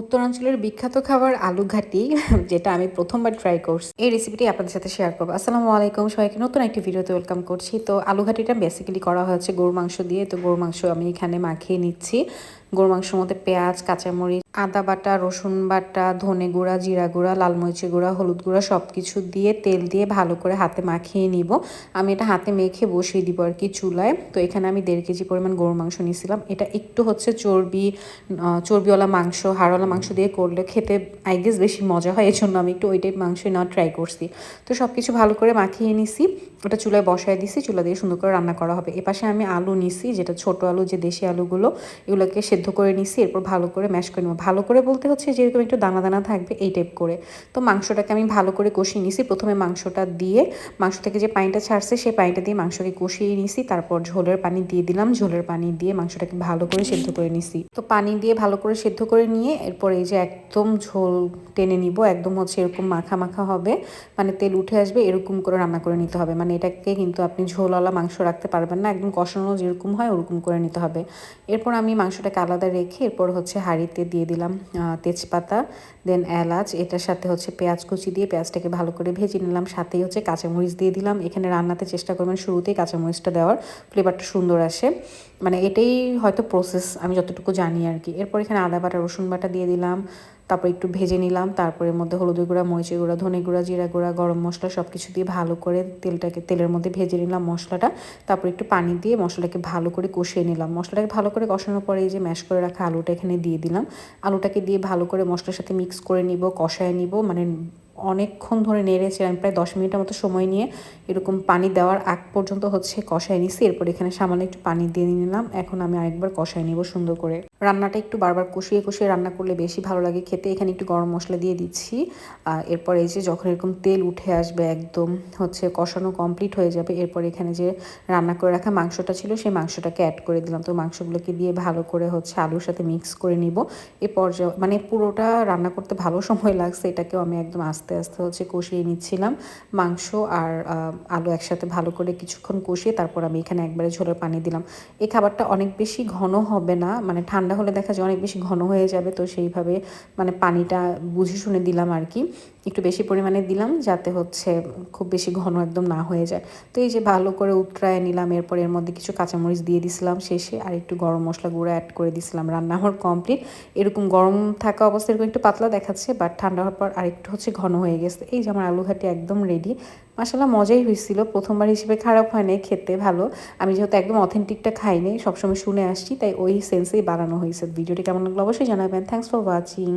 উত্তরাঞ্চলের বিখ্যাত খাবার আলু ঘাটি, যেটা আমি প্রথমবার ট্রাই করছি। এই রেসিপিটি আপনাদের সাথে শেয়ার করব। আসসালামু আলাইকুম, সবাইকে নতুন একটি ভিডিওতে ওয়েলকাম করছি। তো আলু ঘাটিটা বেসিক্যালি করা হয়েছে গরুর মাংস দিয়ে। তো গরুর মাংস আমি এখানে মাখিয়ে নিচ্ছি। গরুর মাংসের মধ্যে পেঁয়াজ, কাঁচামরিচ, আদা বাটা, রসুন বাটা, ধনে গুঁড়া, জিরা গুঁড়া, লাল মরিচের গুঁড়া, হলুদ গুঁড়া সব কিছু দিয়ে তেল দিয়ে ভালো করে হাতে মাখিয়ে নিব। আমি এটা হাতে মেখে বসিয়ে দিব আর কি চুলায়। তো এখানে আমি দেড় কেজি পরিমাণ গরুর মাংস নিয়েছিলাম। এটা একটু হচ্ছে চর্বি চর্বিওয়ালা মাংস, হাড়ওয়ালা মাংস দিয়ে করলে খেতে আই গেস বেশি মজা হয়। এই জন্য আমি একটু ওই টাইপ মাংস নেওয়া ট্রাই করছি। তো সব কিছু ভালো করে মাখিয়ে নিছি। ওটা চুলায় বসায় দিছি। চুলা দিয়ে সুন্দর করে রান্না করা হবে। এপাশে আমি আলু নিছি, যেটা ছোট আলু, যে দেশি আলুগুলো, এগুলোকে সেদ্ধ করে নিছি, এরপর ভালো করে ম্যাশ করে নেব। ভালো করে বলতে হচ্ছে যেরকম একটু দানা দানা থাকবে এই টাইপ করে। তো মাংসটাকে আমি ভালো করে কষিয়ে নিছি। প্রথমে মাংসটা দিয়ে মাংস থেকে যে পানিটা ছাড়ছে সেই পানিটা দিয়ে মাংসকে কষিয়ে নিছি। তারপর ঝোলের পানি দিয়ে দিলাম। ঝোলের পানি দিয়ে মাংসটাকে ভালো করে সেদ্ধ করে নিছি। তো পানি দিয়ে ভালো করে সেদ্ধ করে নিয়ে, এরপর এই যে একদম ঝোল টেনে নিব, একদম হচ্ছে এরকম মাখা মাখা হবে মানে তেল উঠে আসবে, এরকম করে রান্না করে নিতে হবে। মানে এটাকে কিন্তু আপনি ঝোলওয়ালা মাংস রাখতে পারবেন না। একদম কষানো যেরকম হয়, ওরকম করে নিতে হবে। এরপর আমি মাংসটাকে আলাদা রেখে এরপর হচ্ছে হাঁড়িতে দিয়ে দিলাম তেজপাতা দেন এলাচ, এটার সাথে হচ্ছে পেঁয়াজ কুচি দিয়ে পেঁয়াজটাকে ভালো করে ভেজে নিলাম, সাথেই হচ্ছে কাঁচামরিচ দিয়ে দিলাম। এখানে রান্নাতে চেষ্টা করবেন শুরুতেই কাঁচামরিচটা দেওয়ার ফ্লেভারটা সুন্দর আসে। মানে এটাই হয়তো প্রসেস আমি যতটুকু জানি আর কি। এরপর এখানে আদা বাটা, রসুন বাটা দিয়ে দিলাম তারপর একটু ভেজে নিলাম তারপরে মধ্যে হলুদ গুঁড়া, মরিচের গুঁড়া, ধনে গুঁড়া, জিরা গুঁড়া, গরম মশলা সব কিছু দিয়ে ভালো করে তেলটাকে, তেলের মধ্যে ভেজে নিলাম মশলাটা, তারপর একটু পানি দিয়ে মশলাটাকে ভালো করে কষিয়ে নিলাম। মশলাটাকে ভালো করে কষানোর পরে এই যে ম্যাশ করে রাখা আলুটা এখানে দিয়ে দিলাম। আলুটাকে দিয়ে ভালো করে মশলার সাথে মিক্স করে নিব, কষায় নিব মানে অনেকক্ষণ ধরে নেড়েছিলাম প্রায় দশ মিনিটের মতো সময় নিয়ে এরকম পানি দেওয়ার আগ পর্যন্ত হচ্ছে কষায় নিছি। এরপর এখানে সামান্য একটু পানি দিয়ে নিলাম। এখন আমি আরেকবার কষায় নিব সুন্দর করে। রান্নাটা একটু বারবার কষিয়ে কষিয়ে রান্না করলে বেশি ভালো লাগে খেতে। এখানে একটু গরম মশলা দিয়ে দিচ্ছি। এরপর এই যে যখন এরকম তেল উঠে আসবে একদম হচ্ছে কষানো কমপ্লিট হয়ে যাবে, এরপর এখানে যে রান্না করে রাখা মাংসটা ছিল সেই মাংসটাকে অ্যাড করে দিলাম। তো মাংসগুলোকে দিয়ে ভালো করে হচ্ছে আলুর সাথে মিক্স করে নিব। এ পর্যায়ে মানে পুরোটা রান্না করতে ভালো সময় লাগছে, এটাকেও আমি একদম আস্তে আস্তে আস্তে হচ্ছে কষিয়ে নিচ্ছিলাম মাংস আর আলু একসাথে ভালো করে কিছুক্ষণ কষিয়ে তারপর আমি এখানে একবারে ঝোলের পানি দিলাম। এই খাবারটা অনেক বেশি ঘন হবে না মানে ঠান্ডা হলে দেখা যায় অনেক বেশি ঘন হয়ে যাবে, তো সেইভাবে মানে পানিটা বুঝে শুনে দিলাম আর কি। একটু বেশি পরিমাণে দিলাম যাতে হচ্ছে খুব বেশি ঘন একদম না হয়ে যায়। তো এই যে ভালো করে উতরায় নিলাম, এরপর এর মধ্যে কিছু কাঁচামরিচ দিয়ে দিছিলাম শেষে, আর একটু গরম মশলা গুঁড়ো অ্যাড করে দিছিলাম। রান্না আমার কমপ্লিট এরকম গরম থাকা অবস্থায় এরকম একটু পাতলা দেখাচ্ছে বাট ঠান্ডা হওয়ার পর আরেকটু হচ্ছে ঘন হয়ে গেছে। এই যে আমার আলু ঘাটি একদম রেডি মাসালা মজাই হয়েছিল। প্রথমবার হিসেবে খারাপ হয় নাই, খেতে ভালো। আমি যেহেতু একদম অথেন্টিকটা খাই খাইনি সবসময় শুনে আসছি, তাই ওই সেন্সেই বানানো হয়েছে। ভিডিওটি কেমন লাগল অবশ্যই জানাবেন। Thanks for watching